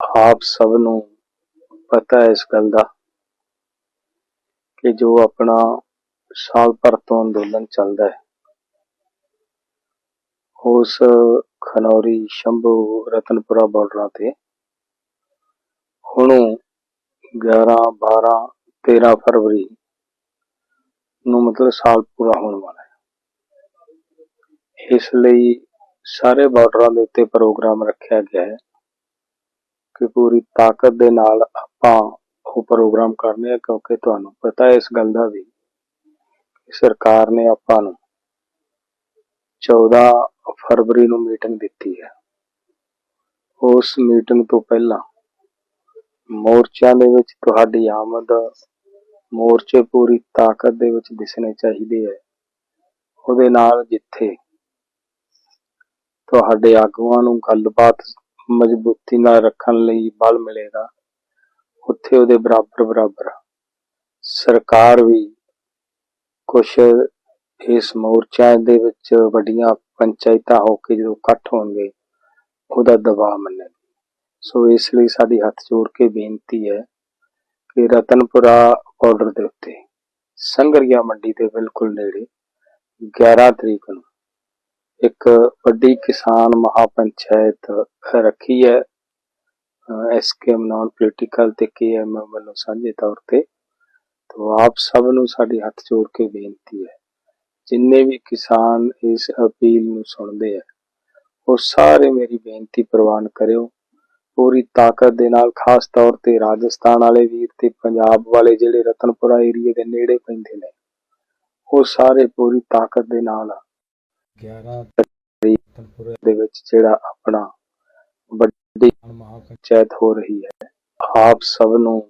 ਆਪ ਸਭ ਨੂੰ ਪਤਾ ਹੈ ਇਸ ਗੱਲ ਦਾ ਕਿ ਜੋ ਆਪਣਾ ਸਾਲ ਭਰ ਤੋਂ ਅੰਦੋਲਨ ਚੱਲਦਾ ਹੈ, ਉਸ ਖਨੌਰੀ, ਸ਼ੰਭੂ, ਰਤਨਪੁਰਾ ਬਾਰਡਰਾਂ ਤੇ ਹੁਣ 11 12 13 ਫਰਵਰੀ ਨੂੰ ਮਤਲਬ ਸਾਲ ਪੂਰਾ ਹੋਣ ਵਾਲਾ ਹੈ। ਇਸ ਲਈ ਸਾਰੇ ਬਾਰਡਰਾਂ ਦੇ ਉੱਤੇ ਪ੍ਰੋਗਰਾਮ ਰੱਖਿਆ ਗਿਆ ਹੈ। ਕਿ ਪੂਰੀ ਤਾਕਤ ਦੇ ਨਾਲ ਆਪਾਂ ਉਹ ਪ੍ਰੋਗਰਾਮ ਕਰਨੇ ਆ, ਕਿਉਂਕਿ ਤੁਹਾਨੂੰ ਪਤਾ ਇਸ ਗੱਲ ਦਾ ਵੀ ਕਿ ਸਰਕਾਰ ਨੇ ਆਪਾਂ ਨੂੰ 14 ਫਰਵਰੀ ਨੂੰ ਮੀਟਿੰਗ ਦਿੱਤੀ ਹੈ। ਉਸ ਮੀਟਿੰਗ ਤੋਂ ਪਹਿਲਾਂ ਮੋਰਚਿਆਂ ਦੇ ਵਿੱਚ ਤੁਹਾਡੀ ਆਮਦ ਮੋਰਚੇ ਪੂਰੀ ਤਾਕਤ ਦੇ ਵਿੱਚ ਦਿਸਣੇ ਚਾਹੀਦੇ ਹੈ। ਉਹਦੇ ਨਾਲ ਜਿੱਥੇ ਤੁਹਾਡੇ ਆਗੂਆਂ ਨੂੰ ਗੱਲਬਾਤ ਮਜ਼ਬੂਤੀ ਨਾਲ ਰੱਖਣ ਲਈ ਬਲ ਮਿਲੇਗਾ। ਉੱਥੇ ਉਹਦੇ ਬਰਾਬਰ ਬਰਾਬਰ ਸਰਕਾਰ ਵੀ ਕੁਛ ਇਸ ਮੋਰਚਾ ਦੇ ਵਿੱਚ ਵੱਡੀਆਂ ਪੰਚਾਇਤਾਂ ਹੋ ਕੇ ਜਦੋਂ ਇਕੱਠ ਹੋਣਗੇ, ਉਹਦਾ ਦਬਾਅ ਮੰਨੇਗੀ ਸੋ ਇਸ ਲਈ ਸਾਡੀ ਹੱਥ ਜੋੜ ਕੇ ਬੇਨਤੀ ਹੈ ਕਿ ਰਤਨਪੁਰਾ ਬਾਰਡਰ ਦੇ ਉੱਤੇ ਸੰਗਰੀਆ ਮੰਡੀ ਦੇ ਬਿਲਕੁਲ ਨੇੜੇ 11 ਤਰੀਕ ਨੂੰ ਇੱਕ ਵੱਡੀ ਕਿਸਾਨ ਮਹਾਪੰਚਾਇਤ ਰੱਖੀ ਹੈ। ਐਸਕੇਐਮ ਨਾਨ ਪੋਲੀਟੀਕਲ ਤੇ ਕੇਐਮ ਵੱਲੋਂ ਸਾਂਝੇ ਤੌਰ ਤੇ। ਤੋਂ ਆਪ ਸਭ ਨੂੰ ਸਾਡੀ ਹੱਥ ਜੋੜ ਕੇ ਬੇਨਤੀ ਹੈ। ਜਿੰਨੇ ਵੀ ਕਿਸਾਨ ਇਸ ਅਪੀਲ ਨੂੰ ਸੁਣਦੇ ਆ, ਉਹ ਸਾਰੇ ਮੇਰੀ ਬੇਨਤੀ ਪ੍ਰਵਾਨ ਕਰਿਓ। ਪੂਰੀ ਤਾਕਤ ਦੇ ਨਾਲ, ਖਾਸ ਤੌਰ ਤੇ ਰਾਜਸਥਾਨ ਵਾਲੇ ਵੀਰ ਤੇ ਪੰਜਾਬ ਵਾਲੇ ਜਿਹੜੇ ਰਤਨਪੁਰਾ ਏਰੀਏ ਦੇ ਨੇੜੇ ਪੈਂਦੇ ਨੇ, ਉਹ ਸਾਰੇ ਪੂਰੀ ਤਾਕਤ ਦੇ ਨਾਲ 11 ਤਰੀਕ ਦੇ ਵਿੱਚ ਜਿਹੜਾ ਆਪਣਾ ਵੱਡੀ ਮਹਾਪੰਚਾਇਤ ਹੋ ਰਹੀ ਹੈ। ਆਪ ਸਭ ਨੂੰ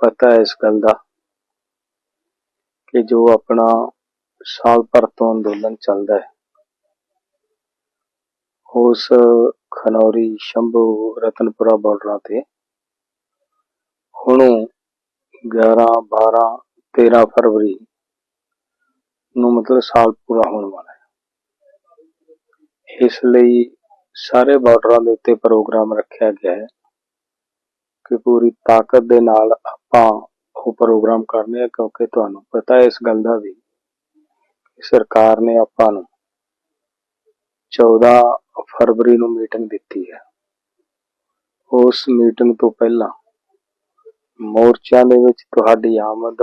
ਪਤਾ ਹੈ ਇਸ ਗੱਲ ਦਾ ਕਿ ਜੋ ਆਪਣਾ ਸਾਲ ਭਰ ਤੋਂ ਅੰਦੋਲਨ ਚੱਲਦਾ ਹੈ ਉਸ ਖਨੌਰੀ ਸ਼ੰਭੂ ਰਤਨਪੁਰਾ ਬਾਰਡਰਾਂ ਤੇ ਹੁਣ 11 12 13 ਫਰਵਰੀ ਨੂੰ ਮਤਲਬ ਸਾਲ ਪੂਰਾ ਹੋਣ ਵਾਲਾ ਇਸ ਲਈ ਸਾਰੇ ਬਾਰਡਰਾਂ ਦੇ ਉੱਤੇ ਪ੍ਰੋਗਰਾਮ ਰੱਖਿਆ ਗਿਆ ਹੈ ਕਿ ਪੂਰੀ ਤਾਕਤ ਦੇ ਨਾਲ ਆਪਾਂ ਉਹ ਪ੍ਰੋਗਰਾਮ ਕਰਨੇ ਆ, ਕਿਉਂਕਿ ਤੁਹਾਨੂੰ ਪਤਾ ਹੈ ਇਸ ਗੱਲ ਦਾ ਵੀ ਕਿ ਸਰਕਾਰ ਨੇ ਆਪਾਂ ਨੂੰ 14 ਫਰਵਰੀ ਨੂੰ ਮੀਟਿੰਗ ਦਿੱਤੀ ਹੈ। ਉਸ ਮੀਟਿੰਗ ਤੋਂ ਪਹਿਲਾਂ ਮੋਰਚਿਆਂ ਦੇ ਵਿੱਚ ਤੁਹਾਡੀ ਆਮਦ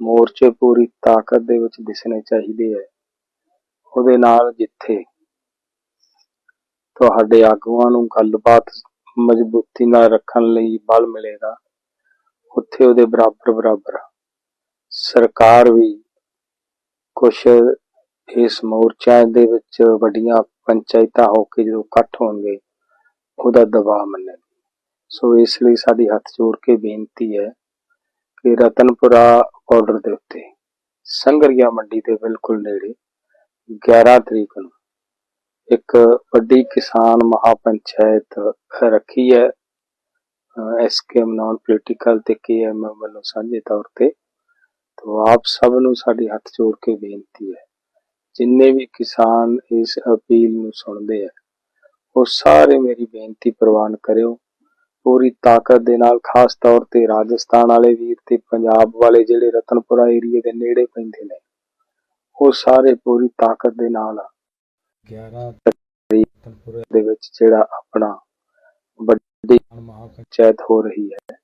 ਮੋਰਚੇ ਪੂਰੀ ਤਾਕਤ ਦੇ ਵਿੱਚ ਦਿਸਣੇ ਚਾਹੀਦੇ ਹੈ। ਉਹਦੇ ਨਾਲ ਜਿੱਥੇ ਤੁਹਾਡੇ ਆਗੂਆਂ ਨੂੰ ਗੱਲਬਾਤ ਮਜ਼ਬੂਤੀ ਨਾਲ ਰੱਖਣ ਲਈ ਬਲ ਮਿਲੇਗਾ। ਉੱਥੇ ਉਹਦੇ ਬਰਾਬਰ ਬਰਾਬਰ ਸਰਕਾਰ ਵੀ ਕੁਛ ਇਸ ਮੋਰਚਾ ਦੇ ਵਿੱਚ ਵੱਡੀਆਂ ਪੰਚਾਇਤਾਂ ਹੋ ਕੇ ਜਦੋਂ ਇਕੱਠ ਹੋਣਗੇ, ਉਹਦਾ ਦਬਾਅ ਮੰਨੇਗੀ ਸੋ ਇਸ ਲਈ ਸਾਡੀ ਹੱਥ ਜੋੜ ਕੇ ਬੇਨਤੀ ਹੈ ਕਿ ਰਤਨਪੁਰਾ ਬਾਰਡਰ ਦੇ ਉੱਤੇ ਸੰਗਰੀਆ ਮੰਡੀ ਦੇ ਬਿਲਕੁਲ ਨੇੜੇ 11 ਤਰੀਕ ਨੂੰ ਇੱਕ ਵੱਡੀ ਕਿਸਾਨ ਮਹਾਪੰਚਾਇਤ ਰੱਖੀ ਹੈ। ਐਸਕੇਐਮ ਨਾਨ ਪੋਲੀਟੀਕਲ ਤੇ ਕੇਐਮ ਵੱਲੋਂ ਸਾਂਝੇ ਤੌਰ ਤੇ। ਤੋਂ ਆਪ ਸਭ ਨੂੰ ਸਾਡੀ ਹੱਥ ਜੋੜ ਕੇ ਬੇਨਤੀ ਹੈ। ਜਿੰਨੇ ਵੀ ਕਿਸਾਨ ਇਸ ਅਪੀਲ ਨੂੰ ਸੁਣਦੇ ਆ, ਉਹ ਸਾਰੇ ਮੇਰੀ ਬੇਨਤੀ ਪ੍ਰਵਾਨ ਕਰਿਓ। ਪੂਰੀ ਤਾਕਤ ਦੇ ਨਾਲ, ਖਾਸ ਤੌਰ ਤੇ ਰਾਜਸਥਾਨ ਵਾਲੇ ਵੀਰ ਤੇ ਪੰਜਾਬ ਵਾਲੇ ਜਿਹੜੇ ਰਤਨਪੁਰਾ ਏਰੀਏ ਦੇ ਨੇੜੇ ਪੈਂਦੇ ਨੇ, ਉਹ ਸਾਰੇ ਪੂਰੀ ਤਾਕਤ ਦੇ ਨਾਲ 11 ਤਰੀਕ ਦੇ ਵਿੱਚ ਜਿਹੜਾ ਆਪਣਾ ਵੱਡੀ ਮਹਾਪੰਚਾਇਤ ਹੋ ਰਹੀ ਹੈ।